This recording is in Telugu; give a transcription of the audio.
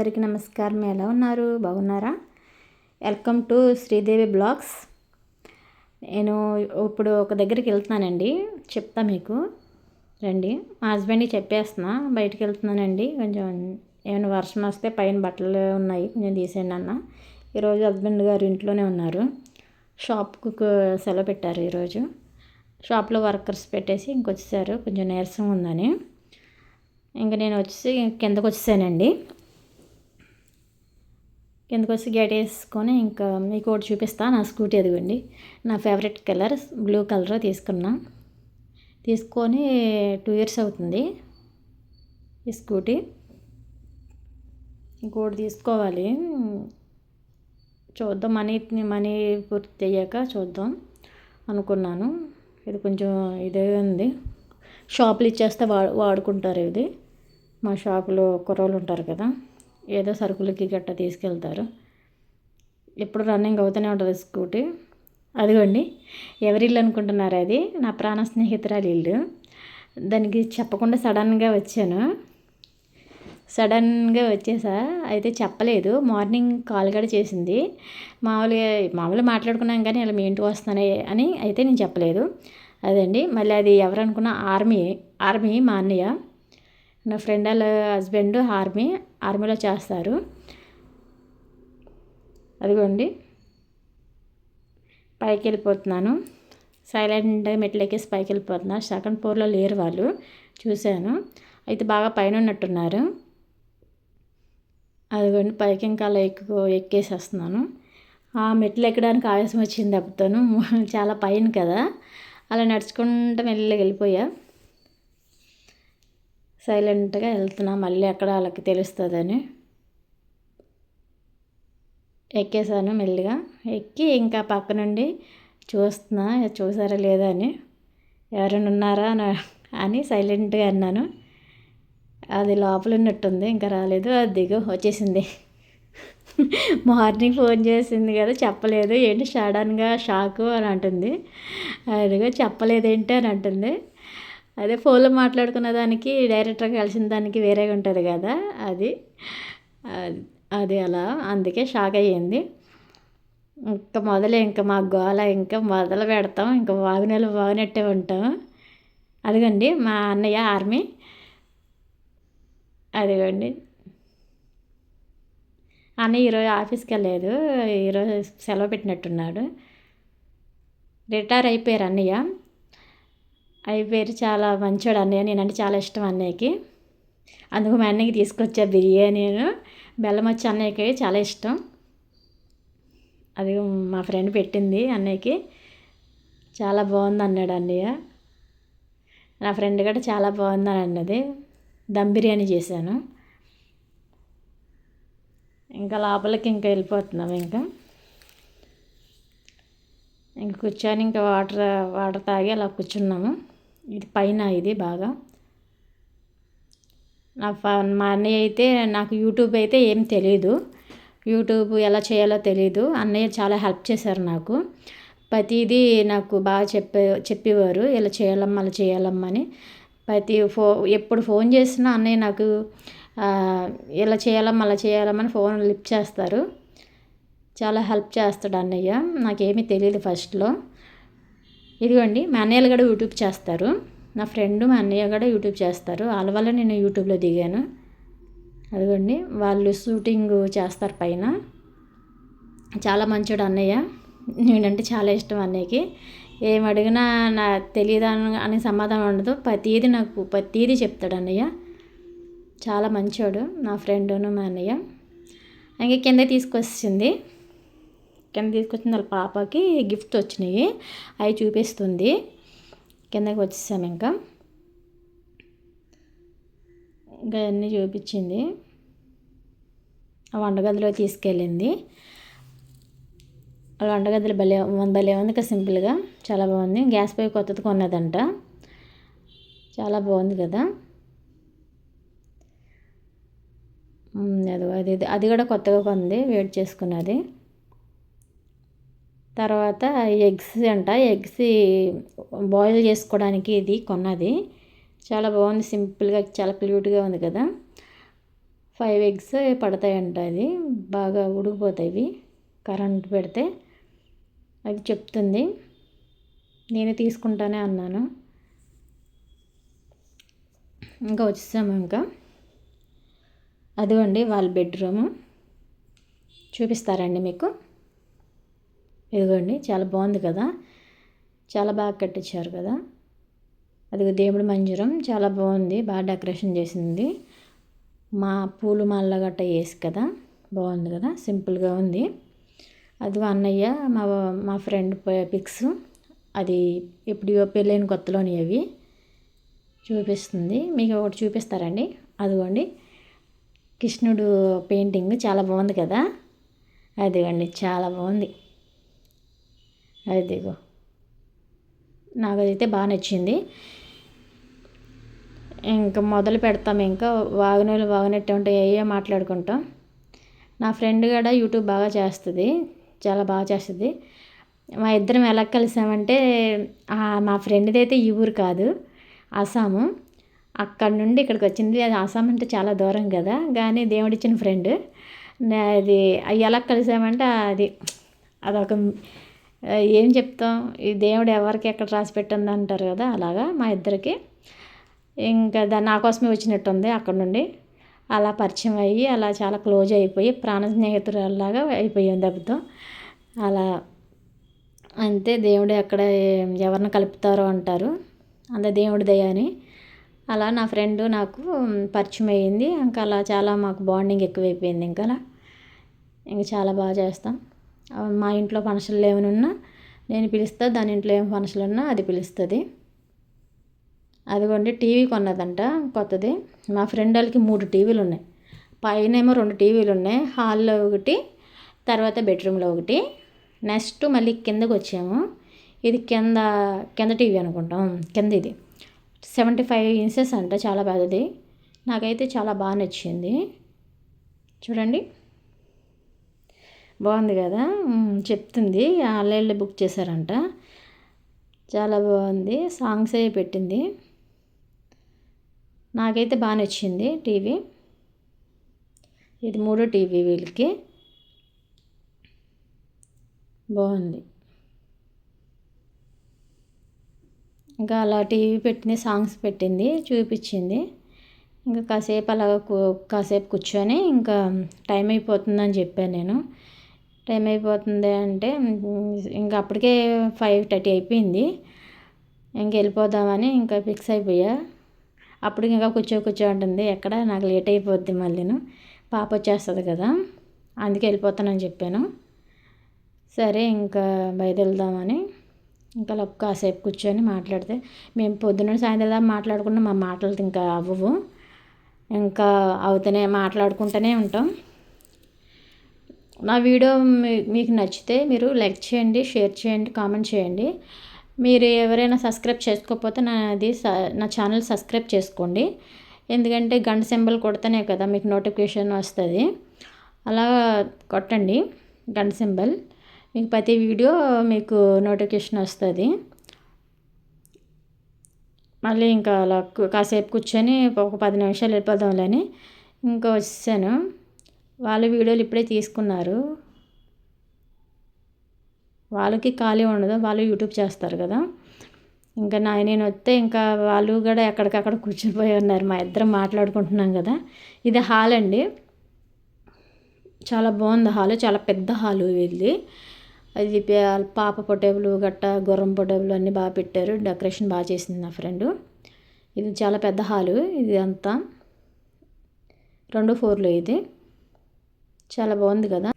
అందరికీ నమస్కారం. ఎలా ఉన్నారు? బాగున్నారా? Welcome to Sridevi blogs. నేను ఇప్పుడు ఒక దగ్గరికి వెళ్తున్నానండి. చెప్తా మీకు. రండి. మా హస్బెండ్కి చెప్పేస్తున్నా. బయటికి వెళ్తున్నానండి. కొంచెం ఏమైనా వర్షం వస్తే పైన బట్టలు ఉన్నాయి. కొంచెం తీసేయండి అన్న. ఈరోజు హస్బెండ్ గారు ఇంట్లోనే ఉన్నారు. షాప్కు సెలవు పెట్టారు ఈరోజు. షాప్లో వర్కర్స్ పెట్టేసి ఇంకొచ్చేసారు. కొంచెం నీరసంగా ఉందని. ఇంకా నేను వచ్చి కిందకు వచ్చేసానండి కిందకు వచ్చి గేట్ వేసుకొని ఇంకా మీకు ఒకటి చూపిస్తాను నా స్కూటీ అదిగోండి. నా ఫేవరెట్ కలర్ బ్లూ కలర్ తీసుకున్నా. తీసుకొని టూ ఇయర్స్ అవుతుంది ఈ స్కూటీ. ఇంకోటి తీసుకోవాలి. చూద్దాం. మనీ మనీ పూర్తి అయ్యాక చూద్దాం అనుకున్నాను. ఇది కొంచెం ఇదే ఉంది. షాపులు ఇచ్చేస్తే వా వాడుకుంటారు ఇది. మా షాపులో కుర్రోళ్ళు ఉంటారు కదా. ఏదో సరుకులకి గట్ట తీసుకెళ్తారు. ఎప్పుడు రన్నింగ్ అవుతూనే ఉంటుంది స్కూటీ అదిగోండి ఎవరి ఇల్లు అనుకుంటున్నారు అది? నా ప్రాణ స్నేహితురాలి ఇల్లు. దానికి చెప్పకుండా సడన్గా వచ్చాను. సడన్గా వచ్చేసా? అయితే చెప్పలేదు. మార్నింగ్ కాల్ కూడా చేసింది. మామూలుగా మామూలుగా మాట్లాడుకున్నాం కానీ ఇలా మీ ఇంటికి వస్తానే అని అయితే నేను చెప్పలేదు. అదండి. మళ్ళీ అది ఎవరనుకున్న ఆర్మీ ఆర్మీ మా అన్నయ్య. నా ఫ్రెండ్ వాళ్ళ హస్బెండ్ ఆర్మీ ఆర్మీలో చేస్తారు. అదిగోండి. పైకి వెళ్ళిపోతున్నాను. సైలెంట్గా మెట్లు ఎక్కేసి పైకి వెళ్ళిపోతున్నా సెకండ్ ఫ్లోర్లో లేరు వాళ్ళు. చూశాను. అయితే బాగా పైన ఉన్నట్టున్నారు. అదిగోండి. పైకి ఇంకా అలా ఎక్కువ ఎక్కేసేస్తున్నాను. ఆ మెట్లు ఎక్కడానికి ఆయాసం వచ్చింది అప్పుతాను చాలా పైన కదా. అలా నడుచుకుంటూ మెల్లగా వెళ్ళిపోయా. సైలెంట్గా వెళ్తున్నా మళ్ళీ ఎక్కడ వాళ్ళకి తెలుస్తుందని. ఎక్కేసాను మెల్లిగా. ఎక్కి ఇంకా పక్క నుండి చూస్తున్నా చూసారా లేదా అని. ఎవరైనా ఉన్నారా అని సైలెంట్గా అన్నాను. అది లోపల ఉన్నట్టుంది ఇంకా రాలేదు అది దిగు వచ్చేసింది. మార్నింగ్ ఫోన్ చేసింది కదా చెప్పలేదు. ఏంటి సడన్గా షాకు అని అంటుంది. అదిగో చెప్పలేదేంటి అని అంటుంది. అదే ఫోన్లో మాట్లాడుకున్న దానికి డైరెక్ట్గా కలిసిన దానికి వేరేగా ఉంటుంది కదా అది. అది అలా. అందుకే షాక్ అయ్యింది. ఇంకా మొదలే ఇంకా మా గోల ఇంకా మొదలు పెడతాం. ఇంకా వాగునెలు వాగునట్టే ఉంటాం. అదిగండి మా అన్నయ్య ఆర్మీ. అదిగండి. అన్నయ్య ఈరోజు ఆఫీస్కి వెళ్ళలేదు. ఈరోజు సెలవు పెట్టినట్టున్నాడు. రిటైర్ అయిపోయారు అన్నయ్య. అయిపోయారు చాలా మంచోడు అన్నయ్య నేనంటే చాలా ఇష్టం అన్నయ్యకి. అందుకు మా అన్నయ్యకి తీసుకొచ్చా బిర్యానీ. బెల్లం వచ్చి అన్నయ్యకి చాలా ఇష్టం. అది మా ఫ్రెండ్ పెట్టింది అన్నయ్యకి. చాలా బాగుంది అన్నాడు అన్నయ్య. నా ఫ్రెండ్ కూడా చాలా బాగుందని అన్నది. దమ్ బిర్యానీ చేశాను. ఇంకా లోపలికి ఇంకా వెళ్ళిపోతున్నాం ఇంకా. ఇంక కూర్చొని ఇంకా వాటర్ వాటర్ తాగి అలా కూర్చున్నాము. ఇది పైన ఇది బాగా. నా మా అన్నయ్య అయితే నాకు యూట్యూబ్ అయితే ఏం తెలియదు యూట్యూబ్ ఎలా చేయాలో తెలియదు అన్నయ్య చాలా హెల్ప్ చేశారు నాకు. ప్రతిదీ నాకు బాగా చెప్పే చెప్పేవారు. ఇలా చేయాలమ్మా అలా చేయాలమ్మా అని. ప్రతి ఫో ఎప్పుడు ఫోన్ చేసినా అన్నయ్య నాకు ఇలా చేయాలమ్మా అలా చేయాలమ్మని ఫోన్ లిఫ్ట్ చేస్తారు. చాలా హెల్ప్ చేస్తాడు అన్నయ్య. నాకేమీ తెలియదు ఫస్ట్లో. ఇదిగోండి మా అన్నయ్యలు కూడా యూట్యూబ్ చేస్తారు. నా ఫ్రెండ్ మా అన్నయ్య కూడా యూట్యూబ్ చేస్తారు. వాళ్ళ వల్ల నేను యూట్యూబ్లో దిగాను. అదిగోండి వాళ్ళు షూటింగ్ చేస్తారు పైన. చాలా మంచోడు అన్నయ్య. నేనంటే చాలా ఇష్టం అన్నయ్యకి. ఏం అడిగినా నా తెలియదు అని సమాధానం ఉండదు. ప్రతీది నాకు ప్రతీది చెప్తాడు అన్నయ్య. చాలా మంచోడు నా ఫ్రెండును మా అన్నయ్య. ఇంకా కింద తీసుకొచ్చింది. కింద తీసుకొచ్చిన వాళ్ళ పాపకి గిఫ్ట్ వచ్చినాయి. అవి చూపిస్తుంది. కిందకి వచ్చేసాను ఇంకా. ఇంకా అన్నీ చూపించింది. ఆ వంటగదిలో తీసుకెళ్ళింది. ఆ వంటగదిలో భలే భలే ఉంది కదా సింపుల్గా. చాలా బాగుంది. గ్యాస్ పొయ్యి కొత్తది కొన్నదంట. చాలా బాగుంది కదా. అది అది అది కూడా కొత్తగా కొంది. వెయిట్ చేసుకున్నది. తర్వాత ఎగ్స్ అంట. ఎగ్స్ బాయిల్ చేసుకోవడానికి ఇది కొన్నది. చాలా బాగుంది. సింపుల్గా చాలా క్యూట్గా ఉంది కదా. ఫైవ్ ఎగ్స్ పడతాయంట అది. బాగా ఉడికిపోతాయి. కరెంట్ పెడితే అది చెప్తుంది. నేను తీసుకుంటానే అన్నాను. ఇంకా వచ్చేసాము ఇంకా. అదిగోండి వాళ్ళ బెడ్రూము. చూపిస్తారండి మీకు. ఇదిగోండి చాలా బాగుంది కదా. చాలా బాగా కట్టించారు కదా. అది దేవుడి మంజరం చాలా బాగుంది బాగా డెకరేషన్ చేసింది. మా పూలు మాల గట్ట వేసి కదా బాగుంది కదా సింపుల్గా ఉంది. అది అన్నయ్య మా మా ఫ్రెండ్ పిక్స్ అది ఎప్పుడో పెళ్ళైన కొత్తలోని అవి చూపిస్తుంది. మీకు ఒకటి చూపిస్తారండి. అదిగోండి కృష్ణుడు పెయింటింగ్ చాలా బాగుంది కదా. అదిగోండి చాలా బాగుంది. అదిగో నాకు అదైతే బాగా నచ్చింది. ఇంకా మొదలు పెడతాం. ఇంకా వాగనలు వాగనట్టు ఉంటాయి అయ్యే మాట్లాడుకుంటాం. నా ఫ్రెండ్ కూడా యూట్యూబ్ బాగా చేస్తుంది. చాలా బాగా చేస్తుంది. మా ఇద్దరం ఎలా కలిసామంటే మా ఫ్రెండ్ది అయితే ఈ ఊరు కాదు అస్సాము అక్కడ నుండి ఇక్కడికి వచ్చింది. అది అస్సాం అంటే చాలా దూరం కదా కానీ దేవుడిచ్చిన ఫ్రెండ్. అది ఎలా కలిసామంటే అది అదొక ఏం చెప్తాం? ఈ దేవుడు ఎవరికి ఎక్కడ రాసి పెట్టింది అంటారు కదా అలాగా మా ఇద్దరికి. ఇంకా దాన్ని నా కోసమే వచ్చినట్టుంది అక్కడ నుండి. అలా పరిచయం అయ్యి అలా చాలా క్లోజ్ అయిపోయి ప్రాణ స్నేహితురాలాగా అయిపోయింది దెబ్బతో అలా అంతే దేవుడు ఎక్కడ ఎవరిని కలుపుతారో అంటారు. అంత దేవుడి దయ అని అలా నా ఫ్రెండ్ నాకు పరిచయం అయ్యింది. ఇంకా అలా చాలా మాకు బాండింగ్ ఎక్కువైపోయింది. ఇంకా అలా. ఇంకా చాలా బాగా చేస్తాం. మా ఇంట్లో ఫంక్షన్లు ఏమైనా ఉన్నా నేను పిలుస్తా దాని ఇంట్లో ఏం ఫంక్షన్లు ఉన్నా అది పిలుస్తుంది. అదిగోండి టీవీ కొన్నదంట కొత్తది. మా ఫ్రెండ్ వాళ్ళకి మూడు టీవీలు ఉన్నాయి. పైన ఏమో రెండు టీవీలు ఉన్నాయి. హాల్లో ఒకటి తర్వాత బెడ్రూమ్లో ఒకటి. నెక్స్ట్ మళ్ళీ కిందకు వచ్చాము. ఇది కింద కింద టీవీ అనుకుంటాం. కింద ఇది. సెవెంటీ ఫైవ్ ఇంచెస్ అంట చాలా పెద్దది. నాకైతే చాలా బాగా నచ్చింది. చూడండి. బాగుంది కదా? చెప్తుంది. ఆన్లైన్లో బుక్ చేశారంట. చాలా బాగుంది. సాంగ్స్ అవి పెట్టింది. నాకైతే బాగా నచ్చింది టీవీ. ఇది మూడో టీవీ వీళ్ళకి. బాగుంది. ఇంకా అలా టీవీ పెట్టింది సాంగ్స్ పెట్టింది చూపించింది. ఇంకా కాసేపు అలా కాసేపు కూర్చొని ఇంకా టైం అయిపోతుందని చెప్పాను నేను. టైం అయిపోతుంది అంటే ఇంకా అప్పటికే ఫైవ్ థర్టీ అయిపోయింది. ఇంక వెళ్ళిపోదామని ఇంకా ఫిక్స్ అయిపోయా. అప్పుడు ఇంకా కూర్చో కూర్చో ఉంటుంది ఎక్కడ? నాకు లేట్ అయిపోద్ది మళ్ళీను. పాప వచ్చేస్తుంది కదా. అందుకే వెళ్ళిపోతానని చెప్పాను. సరే ఇంకా బయలుదేరుదామని. ఇంకా కాసేపు కూర్చొని మాట్లాడితే మేము పొద్దున్న సాయంత్రం దాకా మాట్లాడుకున్న మా మాటలు ఇంకా అవ్వవు. ఇంకా అవుతూనే మాట్లాడుకుంటూనే ఉంటాం. నా వీడియో మీకు నచ్చితే మీరు లైక్ చేయండి షేర్ చేయండి కామెంట్ చేయండి. మీరు ఎవరైనా సబ్స్క్రైబ్ చేసుకోకపోతే నాది నా ఛానల్ సబ్స్క్రైబ్ చేసుకోండి. ఎందుకంటే గంట సింబల్ కొడితేనే కదా మీకు నోటిఫికేషన్ వస్తుంది. అలా కొట్టండి గంట సింబల్. మీకు ప్రతి వీడియో మీకు నోటిఫికేషన్ వస్తుంది. మళ్ళీ ఇంకా అలా కాసేపు కూర్చొని ఒక పది నిమిషాలు వెళ్ళిపోదాంలేని ఇంకా వచ్చాను వాళ్ళ వీడియోలు ఇప్పుడే తీసుకున్నారు. వాళ్ళకి ఖాళీ ఉండదు? వాళ్ళు యూట్యూబ్ చేస్తారు కదా. ఇంకా నా నేను వస్తే ఇంకా వాళ్ళు కూడా ఎక్కడికక్కడ కూర్చునిపోయి ఉన్నారు. మా ఇద్దరం మాట్లాడుకుంటున్నాం కదా. ఇది హాల్ అండి. చాలా బాగుంది హాల్. చాలా పెద్ద హాలు ఇది. అది పాప పొటేబులు గట్ట గుర్రం పొటేబులు అన్నీ బాగా పెట్టారు. డెకరేషన్ బాగా చేసింది నా ఫ్రెండ్. ఇది చాలా పెద్ద హాలు. ఇది అంతా రెండు ఫ్లోర్లు ఇది. చాలా బాగుంది కదా.